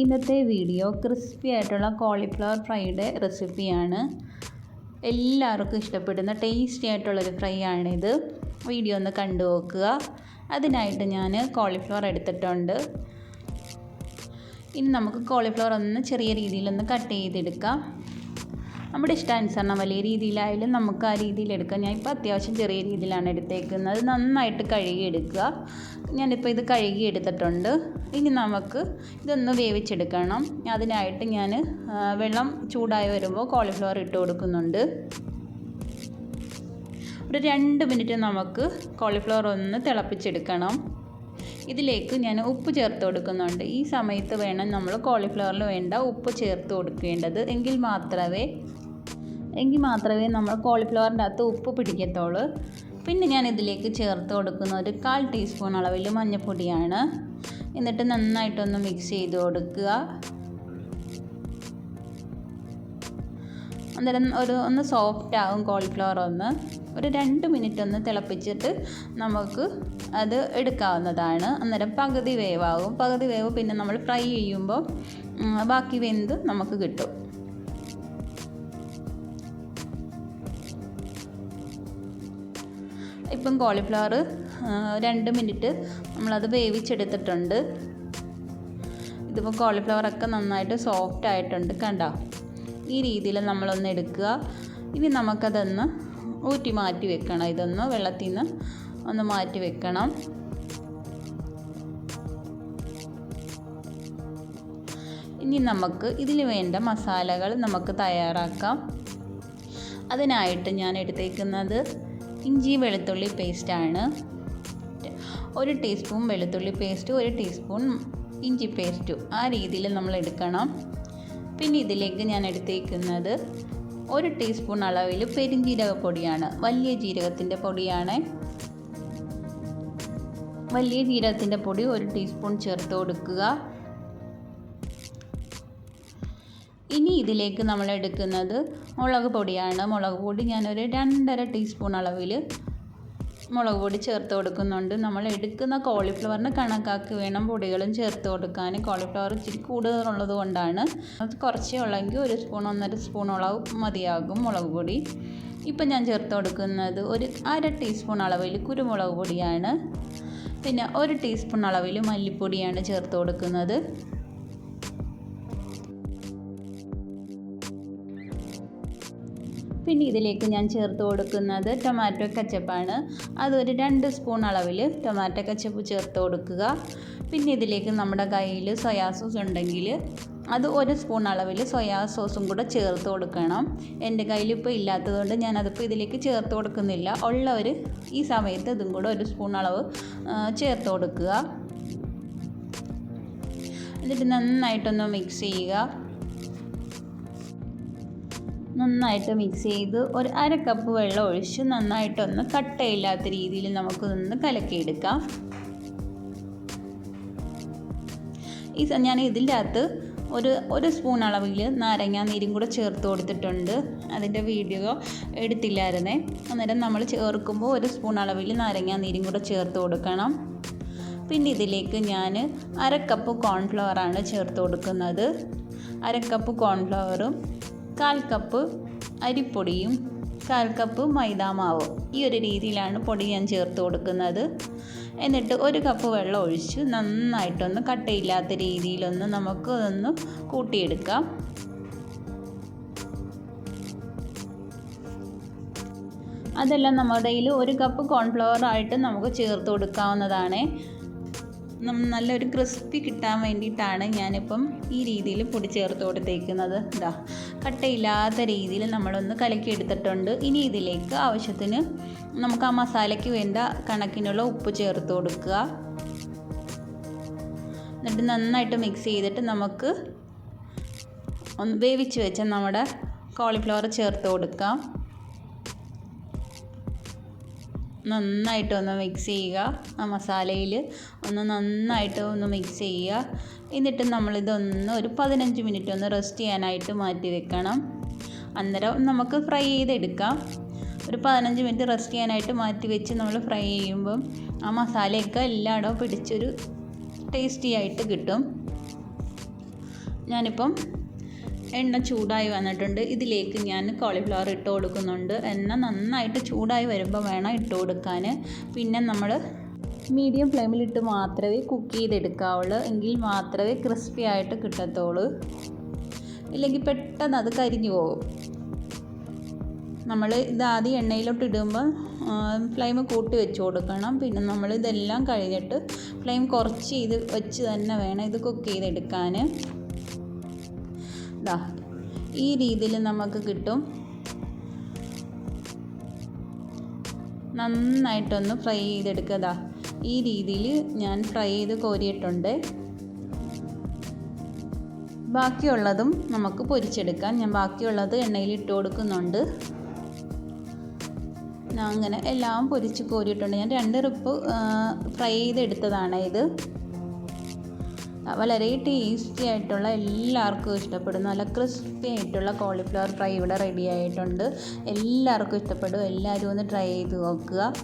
ഇന്നത്തെ video crispy ആയിട്ടുള്ള cauliflower ഫ്രൈയുടെ റെസിപ്പിയാണ്. എല്ലാവർക്കും ഇഷ്ടപ്പെടുന്ന ടേസ്റ്റി ആയിട്ടുള്ളൊരു ഫ്രൈ ആണിത്. വീഡിയോ ഒന്ന് കണ്ടു നോക്കുക. അതിനായിട്ട് ഞാൻ കോളിഫ്ലവർ എടുത്തിട്ടുണ്ട്. ഇനി നമുക്ക് കോളിഫ്ലവർ ഒന്ന് ചെറിയ രീതിയിലൊന്ന് കട്ട് ചെയ്തെടുക്കാം. നമ്മുടെ ഇഷ്ടാനുസരണം വലിയ രീതിയിലായാലും നമുക്ക് ആ രീതിയിൽ എടുക്കാം. ഞാൻ ഇപ്പോൾ അത്യാവശ്യം ചെറിയ രീതിയിലാണ് എടുത്തേക്കുന്നത്. നന്നായിട്ട് കഴുകി എടുക്കുക ഞാനിപ്പോൾ ഇത് കഴുകി എടുത്തിട്ടുണ്ട് ഇനി നമുക്ക് ഇതൊന്ന് വേവിച്ചെടുക്കണം. അതിനായിട്ട് ഞാൻ വെള്ളം ചൂടായി വരുമ്പോൾ കോളിഫ്ലവർ ഇട്ട് കൊടുക്കുന്നുണ്ട്. ഒരു രണ്ട് മിനിറ്റ് നമുക്ക് കോളിഫ്ലവർ ഒന്ന് തിളപ്പിച്ചെടുക്കണം. ഇതിലേക്ക് ഞാൻ ഉപ്പ് ചേർത്ത് കൊടുക്കുന്നുണ്ട്. ഈ സമയത്ത് വേണം നമ്മൾ കോളിഫ്ലവറിൽ വേണ്ട ഉപ്പ് ചേർത്ത് കൊടുക്കേണ്ടത്. എങ്കിൽ മാത്രമേ എങ്കിൽ മാത്രമേ നമ്മൾ കോളിഫ്ലവറിന്റെ അകത്ത് ഉപ്പ് പിടിക്കത്തുള്ളൂ. പിന്നെ ഞാൻ ഇതിലേക്ക് ചേർത്ത് കൊടുക്കുന്ന ഒരു കാൽ ടീസ്പൂൺ അളവിൽ മഞ്ഞൾപ്പൊടിയാണ്. എന്നിട്ട് നന്നായിട്ടൊന്ന് മിക്സ് ചെയ്ത് കൊടുക്കുക. അന്നേരം ഒരു ഒന്ന് സോഫ്റ്റ് ആകും കോളിഫ്ലവർ ഒന്ന്. ഒരു രണ്ട് മിനിറ്റ് ഒന്ന് തിളപ്പിച്ചിട്ട് നമുക്ക് അത് എടുക്കാവുന്നതാണ്. അന്നേരം പകുതി വേവാകും പകുതി വേവ് പിന്നെ നമ്മൾ ഫ്രൈ ചെയ്യുമ്പോൾ ബാക്കി വെന്ത് നമുക്ക് കിട്ടും. ഇപ്പം കോളിഫ്ലവർ രണ്ട് മിനിറ്റ് നമ്മളത് വേവിച്ചെടുത്തിട്ടുണ്ട്. ഇതിപ്പോൾ കോളിഫ്ലവറൊക്കെ നന്നായിട്ട് സോഫ്റ്റ് ആയിട്ടുണ്ട് കണ്ടോ? ഈ രീതിയിൽ നമ്മളൊന്ന് എടുക്കുക. ഇനി നമുക്കതൊന്ന് ഊറ്റി മാറ്റി വെക്കണം. ഇതൊന്ന് വെള്ളത്തിൽ നിന്ന് ഒന്ന് മാറ്റി വെക്കണം. ഇനി നമുക്ക് ഇതിൽ വേണ്ട മസാലകൾ നമുക്ക് തയ്യാറാക്കാം. അതിനായിട്ട് ഞാൻ എടുത്തേക്കുന്നത് ഇഞ്ചി വെളുത്തുള്ളി പേസ്റ്റാണ്. ഒരു ടീസ്പൂൺ വെളുത്തുള്ളി പേസ്റ്റ് ഒരു ടീസ്പൂൺ ഇഞ്ചി പേസ്റ്റും. ആ രീതിയിൽ നമ്മൾ എടുക്കണം. പിന്നെ ഇതിലേക്ക് ഞാൻ എടുത്തേക്കുന്നത് ഒരു ടീസ്പൂൺ അളവിൽ പെരിഞ്ജീരക പൊടിയാണ്. വലിയ ജീരകത്തിന്റെ പൊടിയാണ്. വലിയ ജീരകത്തിന്റെ പൊടി ഒരു ടീസ്പൂൺ ചേർത്ത് കൊടുക്കുക. ഇനി ഇതിലേക്ക് നമ്മൾ എടുക്കുന്നത് മുളക് പൊടിയാണ്. മുളക് പൊടി ഞാനൊരു രണ്ടര ടീസ്പൂൺ അളവിൽ മുളക് പൊടി ചേർത്ത് കൊടുക്കുന്നുണ്ട്. നമ്മൾ എടുക്കുന്ന കോളിഫ്ലവറിന് കണക്കാക്കി വേണം പൊടികളും ചേർത്ത് കൊടുക്കാൻ. കോളിഫ്ലവർ ഇച്ചിരി കൂടുതലുള്ളത് കൊണ്ടാണ്. അത് കുറച്ചേ ഉള്ളെങ്കിൽ ഒരു സ്പൂൺ ഒന്നര സ്പൂൺ സ്പൂണോളം മതിയാകും മുളക് പൊടി. ഇപ്പം ഞാൻ ചേർത്ത് കൊടുക്കുന്നത് ഒരു അര ടീസ്പൂൺ അളവിൽ കുരുമുളക് പൊടിയാണ്. പിന്നെ ഒരു ടീസ്പൂൺ അളവിൽ മല്ലിപ്പൊടിയാണ് ചേർത്ത് കൊടുക്കുന്നത്. പിന്നെ ഇതിലേക്ക് ഞാൻ ചേർത്ത് കൊടുക്കുന്നത് ടൊമാറ്റോ കച്ചപ്പാണ് അതൊരു രണ്ട് സ്പൂൺ അളവിൽ ടൊമാറ്റോ കച്ചപ്പ് ചേർത്ത് കൊടുക്കുക. പിന്നെ ഇതിലേക്ക് നമ്മുടെ കയ്യിൽ സോയാ സോസ് ഉണ്ടെങ്കിൽ അത് ഒരു സ്പൂൺ അളവിൽ സോയാ സോസും കൂടെ ചേർത്ത് കൊടുക്കണം. എന്റെ കയ്യിൽ ഇപ്പോൾ ഇല്ലാത്തതുകൊണ്ട് ഞാൻ അതിപ്പോൾ ഇതിലേക്ക് ചേർത്ത് കൊടുക്കുന്നില്ല. ഉള്ളവർ ഈ സമയത്ത് ഇതും കൂടെ ഒരു സ്പൂൺ അളവ് ചേർത്ത് കൊടുക്കുക. എന്നിട്ട് നന്നായിട്ടൊന്ന് മിക്സ് ചെയ്യുക. നന്നായിട്ട് മിക്സ് ചെയ്ത് ഒരു അര കപ്പ് വെള്ളം ഒഴിച്ച് നന്നായിട്ടൊന്ന് കട്ടയില്ലാത്ത രീതിയിൽ നമുക്കൊന്ന് കലക്കിയെടുക്കാം. ഈ ഞാൻ ഇതിന്റെ അകത്ത് ഒരു ഒരു സ്പൂൺ അളവിൽ നാരങ്ങ നീരും കൂടെ ചേർത്ത് കൊടുത്തിട്ടുണ്ട്. അതിന്റെ വീഡിയോ എടുത്തില്ലായിരുന്നേ. അന്നേരം നമ്മൾ ചേർക്കുമ്പോൾ ഒരു സ്പൂൺ അളവിൽ നാരങ്ങ നീരും കൂടെ ചേർത്ത് കൊടുക്കണം. പിന്നെ ഇതിലേക്ക് ഞാൻ അര കപ്പ് കോൺഫ്ലവറാണ് ചേർത്ത് കൊടുക്കുന്നത്. അര കപ്പ് കോൺഫ്ലവറും കാൽ കപ്പ് അരിപ്പൊടിയും കാൽ കപ്പ് മൈദാമാവും. ഈ ഒരു രീതിയിലാണ് പൊടി ഞാൻ ചേർത്ത് കൊടുക്കുന്നത്. എന്നിട്ട് ഒരു കപ്പ് വെള്ളം ഒഴിച്ച് നന്നായിട്ടൊന്ന് കട്ടയില്ലാത്ത രീതിയിലൊന്ന് നമുക്ക് ഒന്ന് കൂട്ടിയെടുക്കാം. അതെല്ലാം നമ്മുടെ കയ്യിൽ ഒരു കപ്പ് കോൺഫ്ലവർ ആയിട്ട് നമുക്ക് ചേർത്ത് കൊടുക്കാവുന്നതാണ്. നല്ലൊരു ക്രിസ്പി കിട്ടാൻ വേണ്ടിയിട്ടാണ് ഞാനിപ്പം ഈ രീതിയിൽ പൊടി ചേർത്ത് കൊടുത്തേക്കുന്നത്. ഇതാ കട്ടയില്ലാത്ത രീതിയിൽ നമ്മളൊന്ന് കലക്കി എടുത്തിട്ടുണ്ട്. ഇനി ഇതിലേക്ക് ആവശ്യത്തിന് നമുക്ക് ആ മസാലയ്ക്ക് വേണ്ട കണക്കിനുള്ള ഉപ്പ് ചേർത്ത് കൊടുക്കുക. എന്നിട്ട് നന്നായിട്ട് മിക്സ് ചെയ്തിട്ട് നമുക്ക് ഒന്ന് വേവിച്ച് വെച്ച നമ്മുടെ കോളിഫ്ലവർ ചേർത്ത് കൊടുക്കാം. നന്നായിട്ട് ഒന്ന് മിക്സ് ചെയ്യുക. ആ മസാലയിൽ ഒന്ന് നന്നായിട്ട് ഒന്ന് മിക്സ് ചെയ്യുക. എന്നിട്ട് നമ്മളിതൊന്ന് ഒരു പതിനഞ്ച് മിനിറ്റ് ഒന്ന് റെസ്റ്റ് ചെയ്യാനായിട്ട് മാറ്റി വെക്കണം. അന്നേരം നമുക്ക് ഫ്രൈ ചെയ്തെടുക്കാം. ഒരു പതിനഞ്ച് മിനിറ്റ് റെസ്റ്റ് ചെയ്യാനായിട്ട് മാറ്റി വെച്ച് നമ്മൾ ഫ്രൈ ചെയ്യുമ്പം ആ മസാലയൊക്കെ എല്ലായിടവും പിടിച്ചൊരു ടേസ്റ്റി ആയിട്ട് കിട്ടും. ഞാനിപ്പം എണ്ണ ചൂടായി വന്നിട്ടുണ്ട്. ഇതിലേക്ക് ഞാൻ കോളിഫ്ലവർ ഇട്ട് കൊടുക്കുന്നുണ്ട്. എണ്ണ നന്നായിട്ട് ചൂടായി വരുമ്പോൾ വേണം ഇട്ട് കൊടുക്കാൻ. പിന്നെ നമ്മൾ മീഡിയം ഫ്ലെയിമിലിട്ട് മാത്രമേ കുക്ക് ചെയ്തെടുക്കാവുള്ളൂ. എങ്കിൽ മാത്രമേ ക്രിസ്പി ആയിട്ട് കിട്ടത്തുള്ളൂ. ഇല്ലെങ്കിൽ പെട്ടെന്ന് അത് കരിഞ്ഞു പോകും. നമ്മൾ ഇത് ആദ്യം എണ്ണയിലോട്ട് ഇടുമ്പോൾ ഫ്ലെയിം കൂട്ടി വെച്ച് കൊടുക്കണം. പിന്നെ നമ്മൾ ഇതെല്ലാം കഴിഞ്ഞിട്ട് ഫ്ലെയിം കുറച്ച് ചെയ്ത് വെച്ച് തന്നെ വേണം ഇത് കുക്ക് ചെയ്തെടുക്കാൻ. ഇതാ ഈ രീതിയിൽ നമുക്ക് കിട്ടും. നന്നായിട്ടൊന്ന് ഫ്രൈ ചെയ്തെടുക്കുക. ദാ ഈ രീതിയിൽ ഞാൻ ഫ്രൈ ചെയ്ത് കോരിയിട്ടുണ്ട്. ബാക്കിയുള്ളതും നമുക്ക് പൊരിച്ചെടുക്കാം. ഞാൻ ബാക്കിയുള്ളത് എണ്ണയിൽ ഇട്ട് കൊടുക്കുന്നുണ്ട്. ഞാൻ അങ്ങനെ എല്ലാം പൊരിച്ച് കോരിയിട്ടുണ്ട്. ഞാൻ രണ്ട് റിപ്പ് ഫ്രൈ ചെയ്തെടുത്തതാണ് ഇത്. വളരെ ടേസ്റ്റി ആയിട്ടുള്ള എല്ലാവർക്കും ഇഷ്ടപ്പെടും. നല്ല ക്രിസ്പി ആയിട്ടുള്ള കോളിഫ്ലവർ ഫ്രൈ ഇവിടെ റെഡി ആയിട്ടുണ്ട്. എല്ലാവർക്കും ഇഷ്ടപ്പെടും. എല്ലാവരും ഒന്ന് ട്രൈ ചെയ്ത് നോക്കുക.